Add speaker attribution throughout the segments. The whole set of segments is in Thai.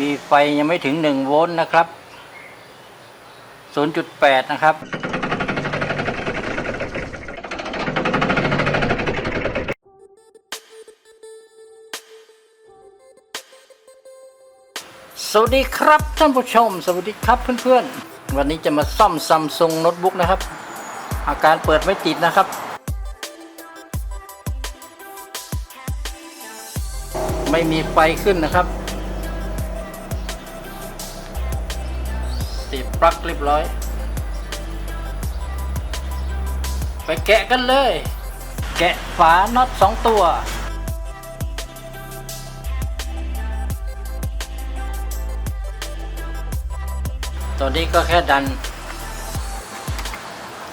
Speaker 1: มีไฟยังไม่ถึง 1 โวลต์นะครับ 0.8 นะครับ สวัสดีครับท่านผู้ชม สวัสดีครับเพื่อนๆ วันนี้จะมาซ่อมซัมซุงโน้ตบุ๊กนะครับ อาการเปิดไม่ติดนะครับไม่มีไฟขึ้นนะครับ ปลั๊กเรียบร้อย ไปแกะกันเลย แกะฝาน็อตสองตัวตัวนี้ก็แค่ดัน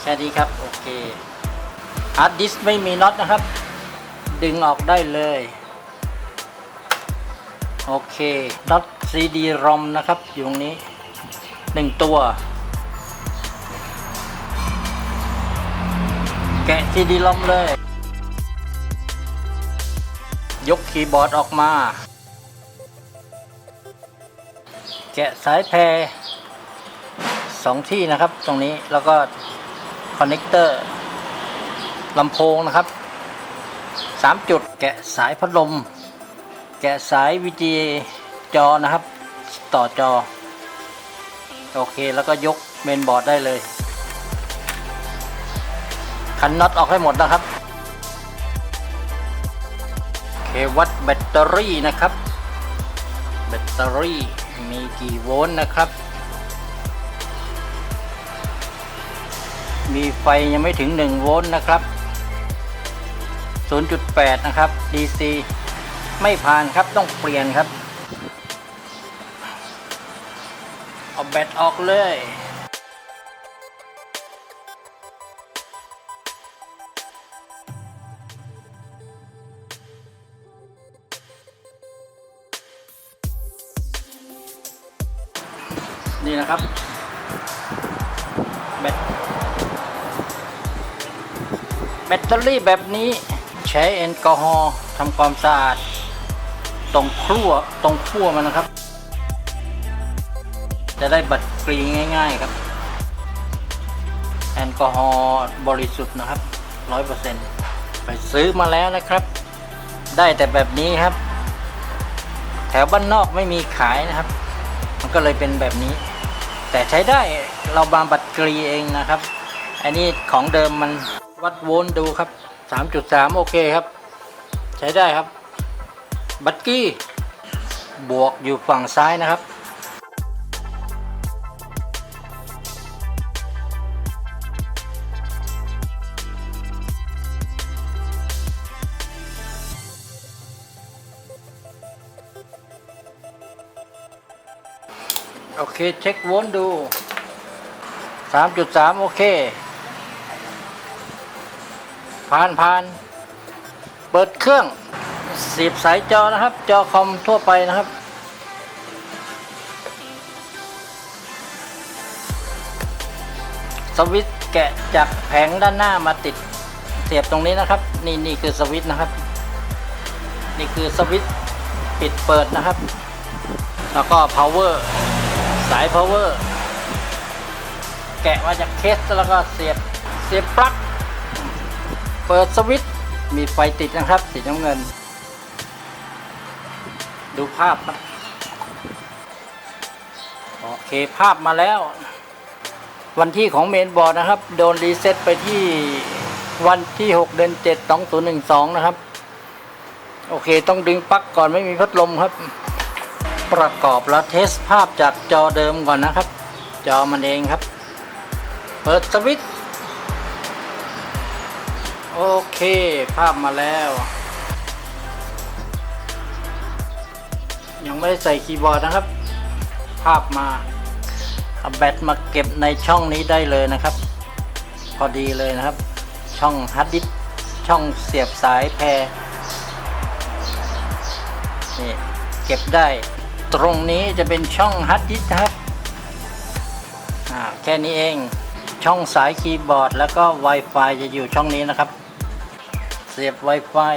Speaker 1: แค่นี้ครับ โอเคฮาร์ดดิสไม่มีน็อตนะครับ ดึงออกได้เลย โอเคน็อต CD ROM นะครับ อยู่ตรงนี้ หนึ่งตัว แกะ CD ROM เลย ยกคีย์บอร์ดออกมา แกะสายแพรสองที่นะครับ ตรงนี้แล้วก็คอนเนคเตอร์ลำโพงนะครับสามจุดแกะสายพัดลม แกะสาย VGA จอนะครับ ต่อจอ โอเคแล้วก็ยกเมนบอร์ดได้เลยคันน็อตออกให้หมดนะครับโอเควัดแบตเตอรี่นะครับ แบตเตอรี่มีกี่โวลต์นะครับ มีไฟยังไม่ถึง 1 โวลต์นะครับ 0.8 นะครับ DC ไม่ผ่านครับต้องเปลี่ยนครับ เอาแบตออกเลย นี่นะครับ แบตแบตเตอรี่แบบนี้ใช้แอลกอฮอล์ทำความสะอาด ตรงขั้วตรงขั้วมันนะครับ จะได้บัตรกรีง่าย ๆครับ แอลกอฮอล์บริสุทธิ์นะครับร้อยเปอร์เซ็นต์ไปซื้อมาแล้วนะครับ ได้แต่แบบนี้ครับ แถวบ้านนอกไม่มีขายนะครับ มันก็เลยเป็นแบบนี้ แต่ใช้ได้เราบางบัตรกรีเองนะครับ อันนี้ของเดิมมันวัดโวลต์ดูครับ 3.3 โอเคครับ ใช้ได้ครับ บัตรกี้บวกอยู่ฝั่งซ้ายนะครับ โอเค เช็คโวลต์ดู 3.3 โอเค ผ่านผ่าน เปิดเครื่องสีบสายจอนะครับ จอคอมทั่วไปนะครับ สวิตช์แกะจากแผงด้านหน้ามาติดเสียบตรงนี้นะครับ นี่นี่คือสวิตช์นะครับ นี่คือสวิตช์ปิดเปิดนะครับ แล้วก็ power สาย power แกะมาจากเคสแล้วก็เสียบเสียบปลั๊กเปิดสวิตช์มีไฟติดนะครับ สีน้ำเงิน ดูภาพครับโอเคภาพมาแล้ว วันที่ของเมนบอร์ดนะครับ โดนรีเซ็ตไปที่วันที่ 6 เดือน7 2012 นะครับ โอเค ต้องดึงปลั๊กก่อนไม่มีพัดลมครับ ประกอบแล้วเทสภาพจากจอเดิมก่อนนะครับ จอมันเองครับ เปิดสวิตช์โอเค ภาพมาแล้ว ยังไม่ได้ใส่คีย์บอร์ดนะครับ ภาพมาเอาแบตมาเก็บในช่องนี้ได้เลยนะครับ พอดีเลยนะครับ ช่องฮาร์ดดิสช่องเสียบสายแพรนี่เก็บได้ ตรงนี้จะเป็นช่องฮาร์ดดิสครับแค่นี้เองช่องสายคีย์บอร์ด แล้วก็ Wi-Fi จะอยู่ช่องนี้นะครับ เสียบ Wi-Fi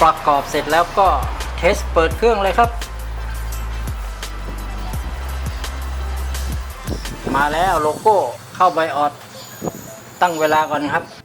Speaker 1: ประกอบเสร็จแล้วก็เทสเปิดเครื่องเลยครับ มาแล้วโลโก้เข้าไบออดตั้งเวลาก่อนครับ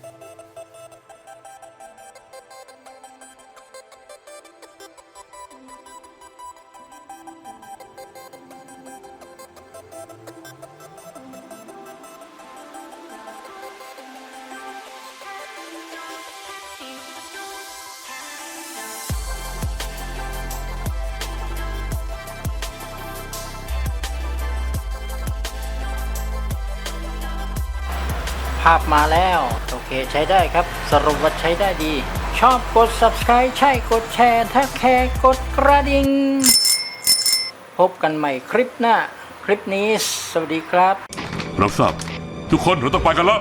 Speaker 1: ภาพมาแล้ว โอเคใช้ได้ครับ สรุปว่าใช้ได้ดี ชอบกด subscribe ใช่กดแชร์ถ้าแคร์กดกระดิ่งพบกันใหม่คลิปหน้า คลิปนี้ สวัสดีครับ
Speaker 2: รับทราบทุกคนเราต้องไปกันแล้ว